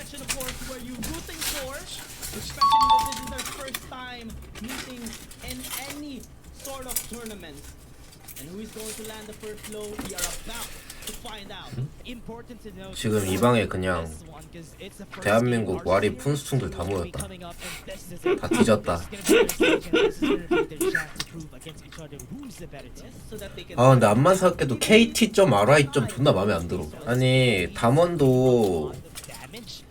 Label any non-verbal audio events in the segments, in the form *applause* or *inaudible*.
section, of course, where you rooting for, especially that this is their first time meeting in any sort of tournament. And who is going to land the first blow? We are about to find out. Important to note 지금 이 방에 그냥 대한민국 와리 푼수충들 다 모였다. 다 뒤졌다. 아 근데 안만 생각해도 KT.RI 점 존나 마음에 안 들어. 아니 담원도.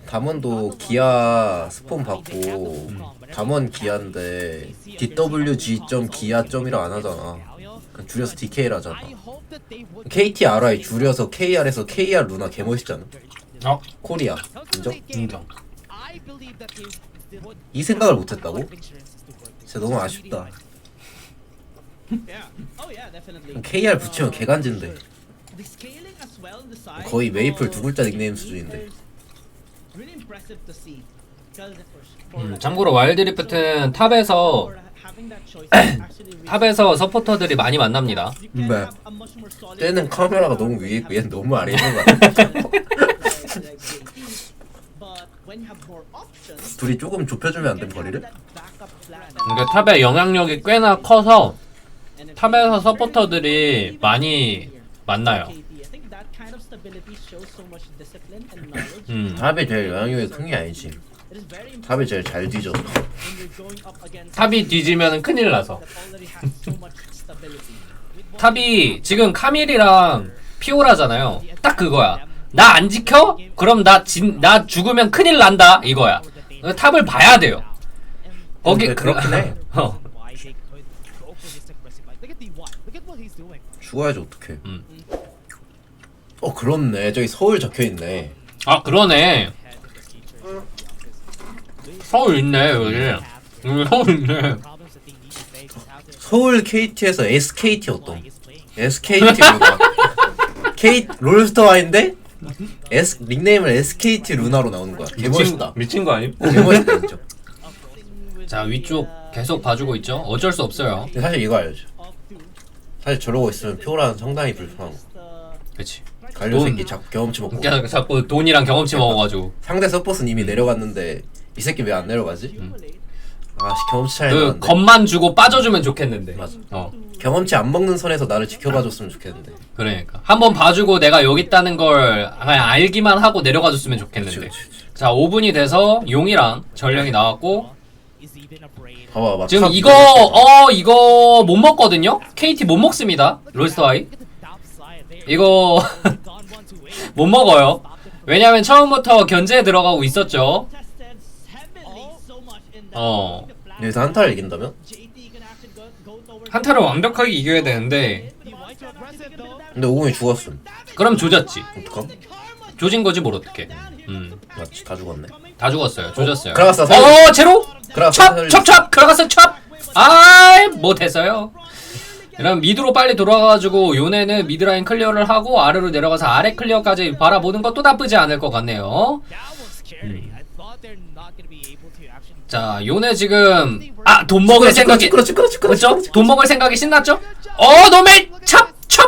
담원도 기아 스폰 받고 담원 기아인데 DWG 점 기아 점이라 안 하잖아. 그냥 줄여서 DK라잖아. KTRI 줄여서 KR에서 KR 루나 개 멋있잖아. 어? 코리아 인정? 인정. 이 생각을 못했다고? 진짜 너무 아쉽다. Oh. KR 붙이면 개간진데. 거의 메이플 두 글자 닉네임 수준인데. 음, 참고로 와일드 리프트는 탑에서 is actually really 탑에서 서포터들이 많이 만납니다. 네. 쟤는 카메라가 너무 위에 있고 얘는 너무 아래에 있는 거 같아. 둘이 조금 좁혀주면 안 can 거리를? 그러니까 탑의 영향력이 꽤나 커서 탑에서 서포터들이 많이 만나요. 음. 탑이 제일 영향력이 큰 게 아니지. 탑이 제일 잘 뒤졌어. 탑이 뒤지면 큰일 나서. 탑이 지금 카밀이랑 피오라잖아요. 딱 그거야. 나 안 지켜? 그럼 나 진, 나 죽으면 큰일 난다 이거야. 탑을 봐야 돼요. 거기 그렇긴 해. 어. 죽어야지 어떡해. 음. 어 그렇네. 저기 서울 적혀 있네. 아 그러네. 서울 있네 여기. 여기 서울 있네. 서울 KT에서 SKT 어떤? SKT 루나. K 롤스터 와인데 S 닉네임을 SKT 루나로 나오는 거야. 개 멋있다. 미친 거 아님? 개 멋있다 진짜. 자 위쪽 계속 봐주고 있죠. 어쩔 수 없어요. 근데 사실 이거 알죠. 사실 저러고 있으면 표라는 상당히 불편하고 그렇 지. 갈려 돈- 새끼 자꾸 경험치 먹고 그냥 자꾸 돈이랑 경험치 먹어가지고 상대 서포스는 이미 내려갔는데 이 새끼 왜 안 내려가지? 아 씨, 경험치 차이 그 나는데 겁만 주고 빠져주면 좋겠는데. 맞아. 어. 경험치 안 먹는 선에서 나를 지켜봐줬으면 좋겠는데 그러니까 한번 봐주고 내가 여기 있다는 걸 그냥 알기만 하고 내려가줬으면 그치 좋겠는데. 그치 그치. 자 5분이 돼서 용이랑 전령이 나왔고. 봐봐 막 지금 탑 이거. 어 이거 못 먹거든요. KT 못 먹습니다. 롤스터아이. 이거 *laughs* *laughs* 못 먹어요. 왜냐면 처음부터 견제에 들어가고 있었죠. 어. 여기서 한타를 이긴다면? 한타를 완벽하게 이겨야 되는데. 근데 오공이 죽었음 그럼 조졌지. 어떡함? 조진 거지 뭘 어떻게? 음. 맞지 다 죽었네 다 죽었어요. 조졌어요. 그라가스 살려- 어 제로 그라가스 찹! 살려- 찹 찹! 그라가스 찹! 아이 못했어요. 그럼 미드로 빨리 돌아가가지고 요네는 미드라인 클리어를 하고 아래로 내려가서 아래 클리어까지 바라보는 것도 나쁘지 않을 것 같네요. Actually. 자 요네 지금 아 돈 먹을 생각이 그렇죠? 돈 먹을 생각이 신났죠? 어 노멜 찹! 찹!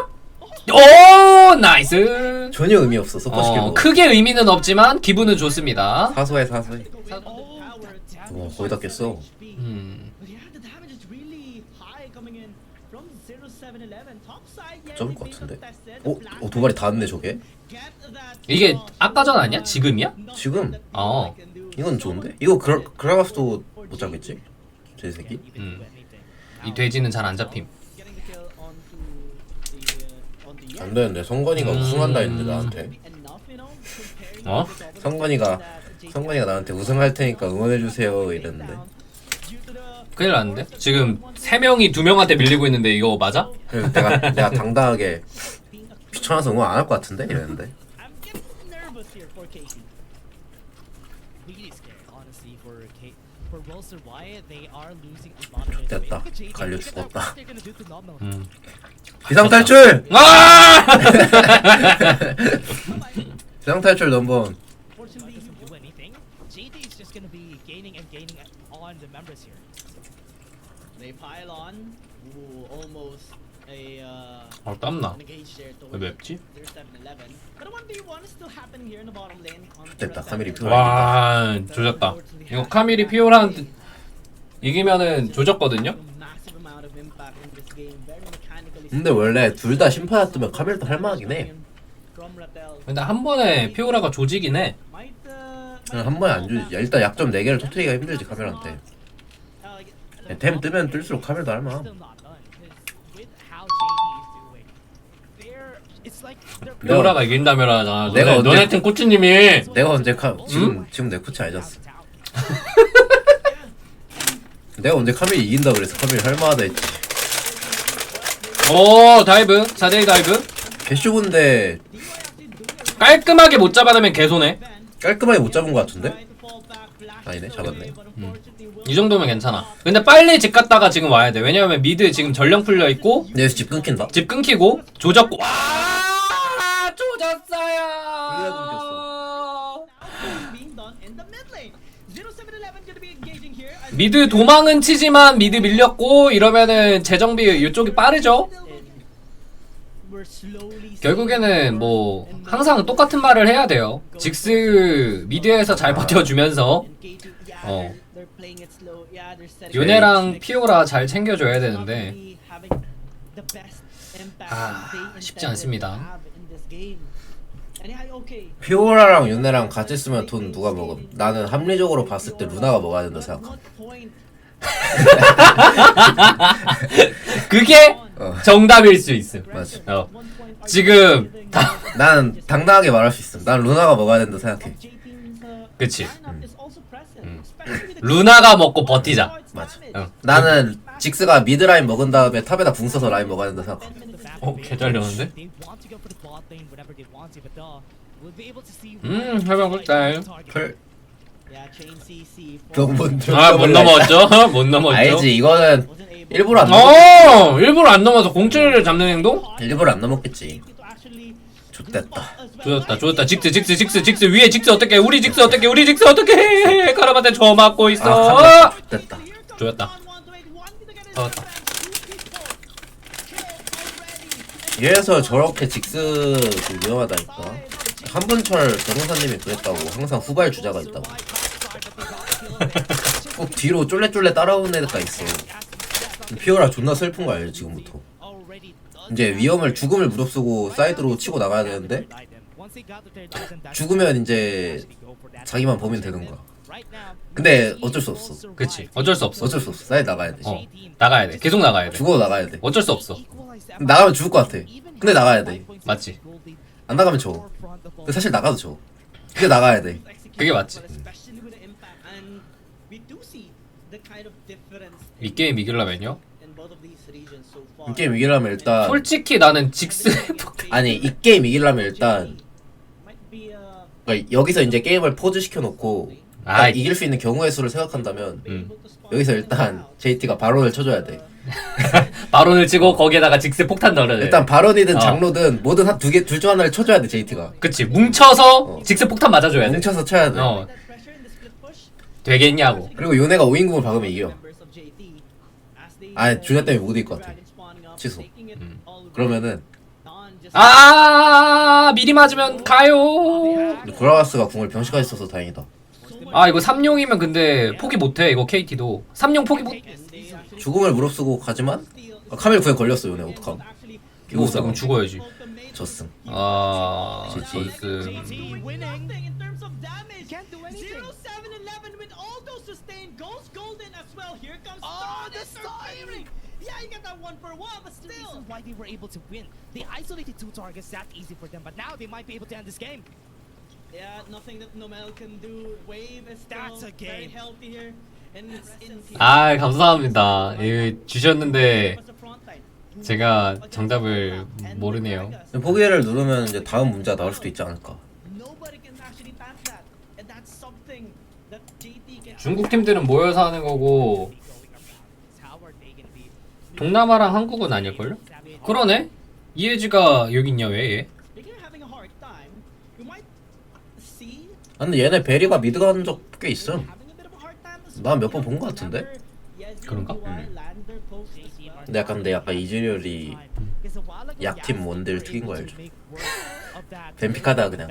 오 나이스. 전혀 의미 없어 서포 시킬 어, 거 크게 의미는 없지만 기분은 좋습니다. 사소해 사소해. 와 거의 다 깼어 음. But yeah, the damage is really high coming in from 0711 top side. Yeah, they 것 같은데 어? 어 도발이 닿았네 저게 이게 uh, 아까 전 아니야? 지금이야? 지금 어. 이건 좋은데? 이거 그라, 그라가스도 못 잡겠지? 저 새끼? 음. 이 돼지는 잘 안 잡힘. Uh, 안 되는데 성건이가 음. 우승한다 했는데 나한테 어? 성건이가 JD 성건이가 나한테 우승할 테니까 응원해 주세요 이랬는데 due to the 큰일 났는데? 지금 세 명이 두 명한테 밀리고 있는데 이거 맞아? 그래서 내가 내가 당당하게 귀찮아서 응원 안 할 것 같은데 이랬는데 I'm getting nervous here for KT. really scared, honestly, for K for Rolster Wyatt. They are losing a lot of their 됐다. Look at JD. 갈려 Look at that, 죽었다. what they're gonna do to Nomo. 음. 비상 탈출! 아! 비상 탈출 넘버 doesn't do anything. JD is just gonna be gaining and gaining on the members here. they pile on. Ooh, almost a uh, 아 땀나. engage there 왜 towards 맵지? their 7-Eleven. But a 1v1 is still happening here in the bottom lane. on 됐다, 카밀이. 피오라. 와 조졌다. 이거 카밀이 피오라한테 이기면은 조졌거든요. Massive amount of impact in this game. Very mechanically 근데 원래 둘 다 심파였으면 카밀도 할만하긴 해. from Ratel. 근데 한 번에 피오라가 조지긴 해. Might, uh, 그냥 한 번에 안 주지. 일단 약점 4개를 터트리기가 힘들지 카밀한테. uh, 템 뜨면 뜰수록 카밀도 할만함. Still not it's like they're 내가- 너네, 언제- 너네 팀 코치님이 내가 언제 카 지금 지금 내 코치 알졌어. *laughs* 내가 언제 카밀 이긴다 그래서 카밀 할만하다 했지. 오 다이브 4대2 다이브 개쇼인데 깔끔하게 못 잡아내면 개손해. 깔끔하게 못 잡은 것 같은데? 아니네, 잡았네. 이 정도면 괜찮아. 근데 빨리 집 갔다가 지금 와야 돼. 왜냐면 미드 지금 전령 풀려 있고 얘에서 집 끊긴다. 집 끊기고 조졌고 와 미드 도망은 치지만 미드 밀렸고 이러면은 재정비 이쪽이 빠르죠. 결국에는 뭐 항상 똑같은 말을 해야 돼요. 직스 미드에서 잘 버텨주면서. 어. 요네랑 피오라 잘 챙겨줘야 되는데. 아, 쉽지 않습니다. 피오라랑 윤네랑 같이 쓰면 돈 누가 먹음? 나는 합리적으로 봤을 때 루나가 먹어야 된다 생각함. *laughs* 그게 어. 정답일 수 있음. 맞아. 어. 지금 다 나는 당당하게 말할 수 있음. 난 루나가 먹어야 된다 생각해. 그치. 음. 루나가 먹고 버티자. 맞아. 어. 나는 직스가 미드라인 먹은 다음에 탑에다 궁 써서 라인 먹어야 된다 생각함. 어, to see. 음, 해방 너무 아, 못 넘어왔죠? *laughs* 못 넘어왔죠? 알지 이거는 일부러 안 넘어. 어, 일부러 안 넘어서 공치를 잡는 행동? 일부러 안 넘었겠지. 좋됐다. 조졌다, 조졌다. 직스, 직스, 직스, 직스. 위에 직스 어떻게? 우리 직스 어떻게? 우리 직스 어떻게? *laughs* 카라반테 저 맞고 아 있어. 카밀 좋됐다. 조졌다. 잡았다. 얘에서 저렇게 직스 그 위험하다니까. 한분철 변호사님이 그랬다고. 항상 후발 주자가 있다고. *laughs* 꼭 뒤로 쫄래쫄래 따라오는 애가 있어. 피오라 존나 슬픈 거 알지 지금부터. 이제 위험을 죽음을 무릅쓰고 사이드로 치고 나가야 되는데 죽으면 이제 자기만 보면 되는 거야. 근데 어쩔 수 없어. 그치. 어쩔 수 없어. 어쩔 수 없어. 사이드 나가야 돼. 어, 나가야 돼. 계속 나가야 돼. 죽어 나가야 돼. 어쩔 수 없어. 나가면 죽을 것 같아. 근데 나가야 돼. 맞지. 안 나가면 져. 근데 사실 나가도 져. 근데 나가야 돼. 그게 맞지. 이 게임 이기려면요? 이 게임 이기려면 일단 솔직히 나는 직스 *laughs* 아니 이 게임 이기려면 일단 그러니까 여기서 이제 게임을 포즈 시켜놓고 아, 딱 이길 수 있는 경우의 수를 생각한다면 음. 여기서 일단 JT가 바론을 쳐줘야 돼. *laughs* 바론을 치고 거기에다가 직스 폭탄 넣어야 돼. 일단 바론이든 어. 장로든 뭐든 한 두 개 둘 중 하나를 쳐줘야 돼 JT가. 그치. 뭉쳐서 어. 직스 폭탄 맞아줘야 돼. 뭉쳐서 쳐야 돼. 어. 되겠냐고. 그리고 요네가 5인궁을 박으면 이겨. 아 주냐 때문에 못 이길 것 같아. 취소. 그러면은 아 미리 맞으면 가요. 구라가스가 궁을 병시까지 써서 다행이다. 아 이거 삼룡이면 근데 포기 못해 이거 KT도 삼룡 포기 못. 죽음을 무릅쓰고 가지만 아, 카멜 구에 걸렸어 요네 어떡함. 이거 그럼 죽어야지. 졌음. 아 GG. 졌음. Can't do anything. 0 7 11 with all those sustained goals. Golden as well. Here comes Oh, Stardust the Arcade. Yeah, you got that one for one, but still. reason why they were able to win. They isolated two targets that easy for them, but now they might be able to end this game. 아 감사합니다. 이 주셨는데? 제가 정답을 모르네요. 포기를 누르면 이제 다음 문제가 나올 수도 있지 않을까. 중국 팀들은 모여서 하는 거고? 동남아랑 한국은 아닐걸요? 그러네. 이해지가 여기 있냐 왜 얘? Speaking of having a hard time, you might see 아, 근데 얘네 베리가 미드 간 적 꽤 있음. 난. 몇 번 본 것 같은데? 그런가? 근데 약간 근데 약간 이즈리얼이 약팀 원딜 특인 거 알죠? *laughs* 뱀픽하다가 그냥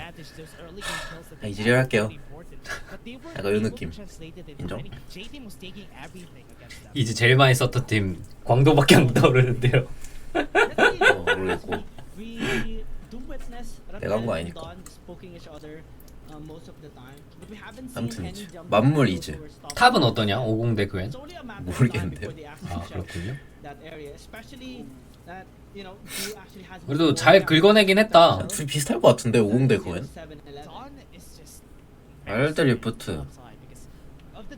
아, 이즈리얼 할게요. *laughs* 약간 이 느낌. 인정? 이제 제일 많이 썼던 팀 광도밖에 안 떠오르는데요. 어, 모르겠고 *laughs* 내가 한 거 아니니까. 아무튼 만물 이즈. 탑은 어떠냐? 50대 그웬? 모르겠는데요. 아 그렇군요. 그래도 그래도 잘 긁어내긴 했다. 둘이 비슷할 것 같은데 50대 그웬? 와일드 리프트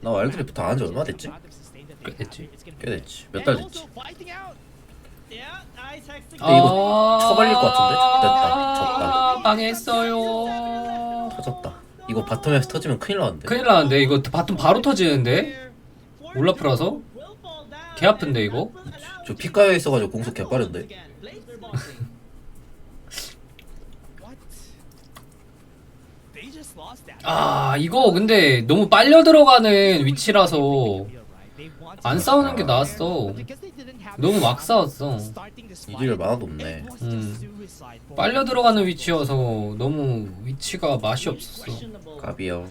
나 와일드 리프트 안 한 지 얼마 됐지? 꽤 됐지. 꽤 됐지 몇 달 됐지 근데 이거 쳐발릴 것 같은데? 됐다. 졌다. 아, 망했어요. 터졌다 이거 바텀에서 터지면 큰일 나는데 큰일 나는데 이거 바텀 바로 터지는데? 올라프라서? 개 아픈데 이거? 저 피가에 있어가지고 공속 개빠른데 *laughs* 아 이거 근데 너무 빨려 들어가는 위치라서 안 싸우는 게 나았어. 너무 막 싸웠어. 이질을 많아도 없네 음. 빨려 들어가는 위치여서 너무 위치가 맛이 없었어. 까비요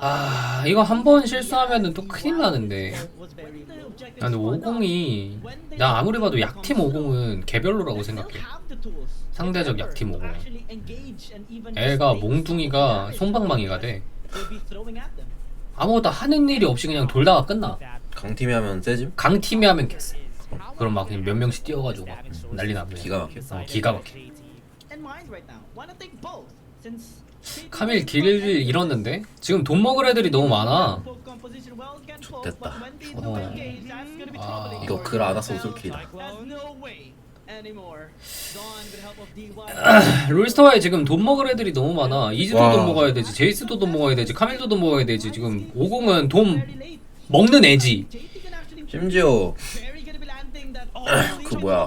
아 이거 한 번 실수하면은 또 큰일 나는데. 아, 근데 50이 나 아무리 봐도 약팀 50은 개별로라고 생각해. 상대적 약팀 50은. 애가 몽둥이가 손방망이가 돼. 아무것도 하는 일이 없이 그냥 돌다가 끝나. 강팀이 하면 세짐? 강팀이 하면 개쎄. 그럼 막 그냥 몇 명씩 뛰어가지고 막 난리 나면 기가 막혀 어, 기가 막혀. 카밀 길 잃었는데 지금 돈 먹을 애들이 너무 많아. 좋됐다. 어. 아. 이거 글안 왔어 우슬킬이다 롤스터에 지금 돈 먹을 애들이 너무 많아. 이즈도 와. 돈 먹어야 되지, 제이스도 돈 먹어야 되지, 카밀도 돈 먹어야 되지. 지금 50은 돈 먹는 애지. 심지어 그 뭐야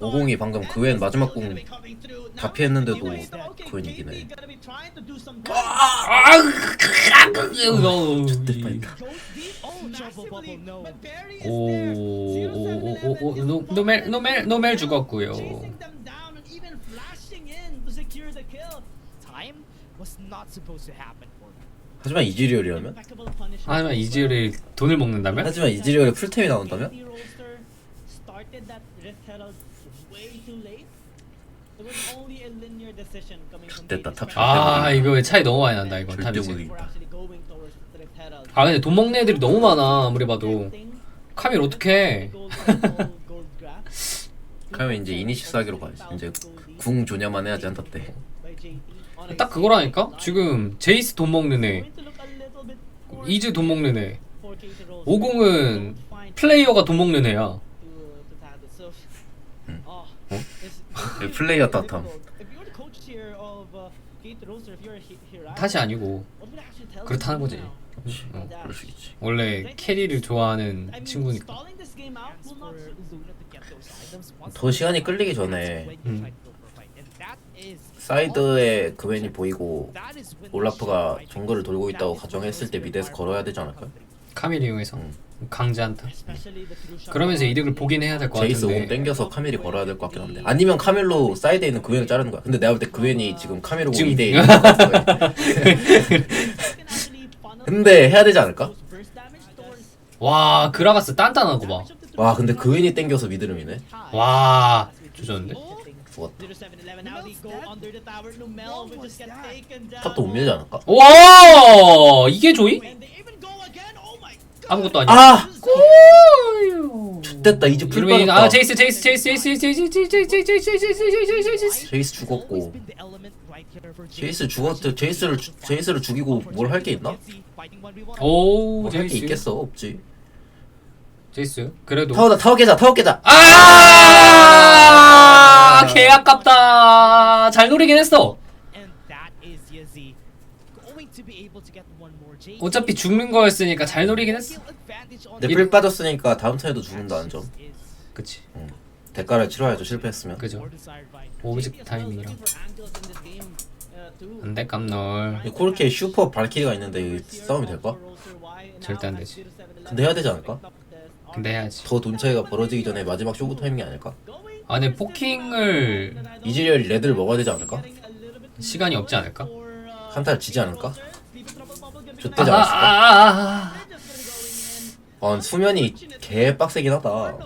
50이 방금 그웬 마지막 공 다 피했는데도 그웬 이기네 아, 이거. 오오오오 노 노멜 노멜 노멜 죽었고요. 하지만 이즈리얼이라면? 하지만 이즈를 돈을 먹는다면? 하지만 이즈리얼에 풀템이 나온다면? 됐다 탑 아 이거 왜 차이 너무 많이 난다 이건 절대 탑이지. 이긴다. 아 근데 돈 먹는 애들이 너무 많아 아무리 봐도. 카밀 어떡해. 그러면 이제 이니시 하기로 가야지 이제 궁 조냐만 해야지 한타 때 딱 그거라니까? 지금 제이스 돈 먹는 애, 이즈 돈 먹는 애, 50은 플레이어가 돈 먹는 애야. 응. 어? 플레이어 탓함 탓이 아니고 그렇다는 거지. 어, 그럴 수 있지 원래 캐리를 좋아하는 친구니까. 더 시간이 끌리기 전에 음. 사이드에 그웬이 보이고 올라프가 정글을 돌고 있다고 가정했을 때 미드에서 걸어야 되지 않을까요? 카밀 이용해서 응. 강제한다. 그러면서 이득을 보긴 해야 될것 제이스 공 같은데. 땡겨서 카밀이 걸어야 될 것 같긴 한데 아니면 카밀로 사이드에 있는 그웬을 자르는 거야 근데 내가 볼 때 그웬이 지금 카밀로 지금- 2대 1인 것 같아 *laughs* 근데 해야 되지 않을까? 와 그라가스 단단하고 봐. 와 근데 그웬이 땡겨서 미드를 미네 와 조졌는데? 죽었다 탑도 못 밀지 않을까? 와 이게 조이? 아무것도 아니야. 아! 됐다 이제 풀 이러면 빠졌다 아 제이스 제이스 제이스 제이스 제이스 제이스 제이스 제이스 제이스 제이스 제이스 제이스 제이스 제이스 죽었고 제이스 죽었 제이스를 주- 제이스를 죽이고 뭘 할 게 있나? 오 뭘 할 게 제이스 있겠어 없지 제이스 그래도 타워다 타워 깨자 타워 깨자 아, 개 아깝다. 잘 노리긴 했어. 어차피 죽는 거였으니까 잘 노리긴 했어. 풀 빠졌으니까 다음 턴에도 죽는다는 점 그치. 대가를 치러야죠 실패했으면 그죠. 오브젝트 타이밍이랑. 안돼 깜놀. 코르케 슈퍼 발키리가 있는데 싸움이 될까? 절대 안 되지. 근데 해야 되지 않을까? 근데 해야지. 더 돈 차이가 벌어지기 전에 마지막 쇼부 타이밍이 아닐까? 아 근데 포킹을 이즈리얼이 레드를 먹어야 되지 않을까? 시간이 없지 않을까? 한타를 지지 않을까? 아, 좆되지 아, 않았을까? 아, 아, 아 수면이 개 빡세긴 하다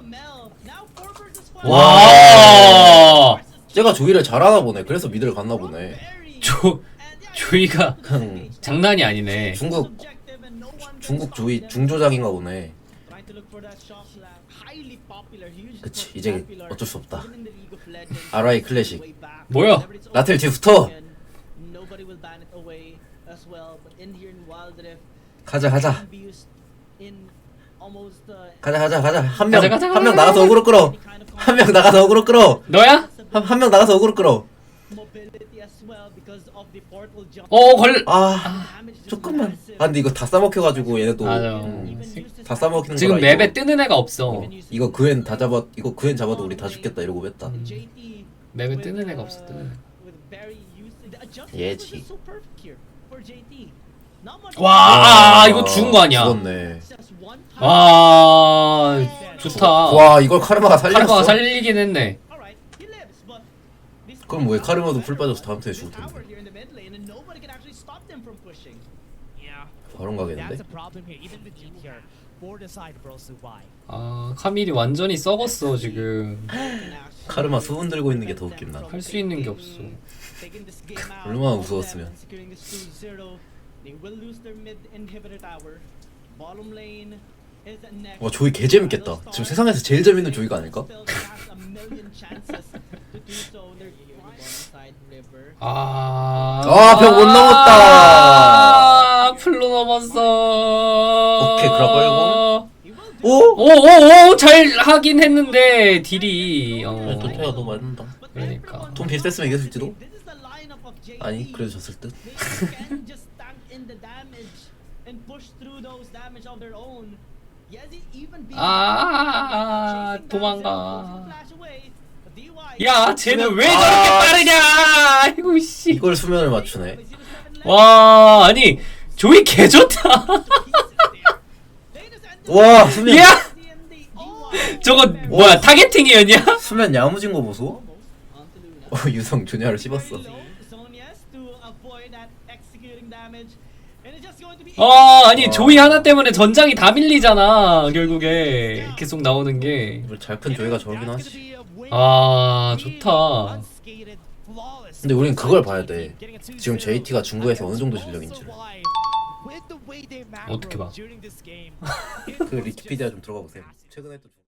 와. 쟤가 조이를 잘하나 보네 그래서 미드를 갔나 보네 조 조이가 그냥 장난이 아니네. 중국 중국 조이 중조작인가 보네 그치, 이제 어쩔 수 없다. RI 클래식. 뭐야? 라텔 붙어 가자 가자 가자 가자 가자 한 명 가자, 가자, 한 명 가자. 나가서 어그로 끌어 한 명 나가서 어그로 끌어 너야? 한 명 나가서 어그로 끌어 어 걸. 아 조금만 아 근데 이거 다 싸먹혀가지고 얘네도 맞아. 음, 다 싸먹히는 지금 거라 맵에 이거. 뜨는 애가 없어. 이거 그앤 다 잡아 이거 그앤 잡아도 우리 다 죽겠다 이러고 뺐다 맵에 뜨는 애가 없어. 뜨는 애. 예지. 와, 아, 이거 죽은 거 아니야? 죽었네 와 좋다. 와 이걸 카르마가 살렸어 카르마가 살리긴 했네. 그럼 왜 카르마도 풀 빠져서 다음 턴에 죽을 텐데 바론 가겠는데? 아 카밀이 완전히 썩었어 지금. 카르마 수분 들고 있는 게 더 웃긴다. 할수 있는 게 없어. *laughs* 얼마나 무서웠으면. 와 조이 개 재밌겠다. 지금 세상에서 제일 재밌는 조이가 아닐까? *laughs* 아. 아, 벽못 넘었다. 넘었어. 오케이, 그럼 걸고. 오? 오오오 잘 하긴 했는데 딜이 어. 도태가 너무 맞는다 그러니까. 돈 비슷했으면 이겼을지도? 아니 그래도 졌을 듯 *laughs* 아, 도망가. 야, 쟤는 왜 저렇게 아, 빠르냐? 아이고 씨. 이걸 수면을 맞추네 와, 아니 조이 개 좋다. 와 수면 야, 저거 뭐야 타겟팅이었냐? 수면 야무진 거 보소? 어 유성 조냐를 씹었어 아, 아니 조이 하나 때문에 전장이 다 밀리잖아. 결국에 계속 나오는 게. 이걸 잘 큰 조이가 저러긴 하지 아, 좋다. 근데 우린 그걸 봐야 돼 지금 JT가 중국에서 어느 정도 실력인지를 어떻게 봐? *laughs* 그 리키피디아 좀 들어가 보세요 최근에 또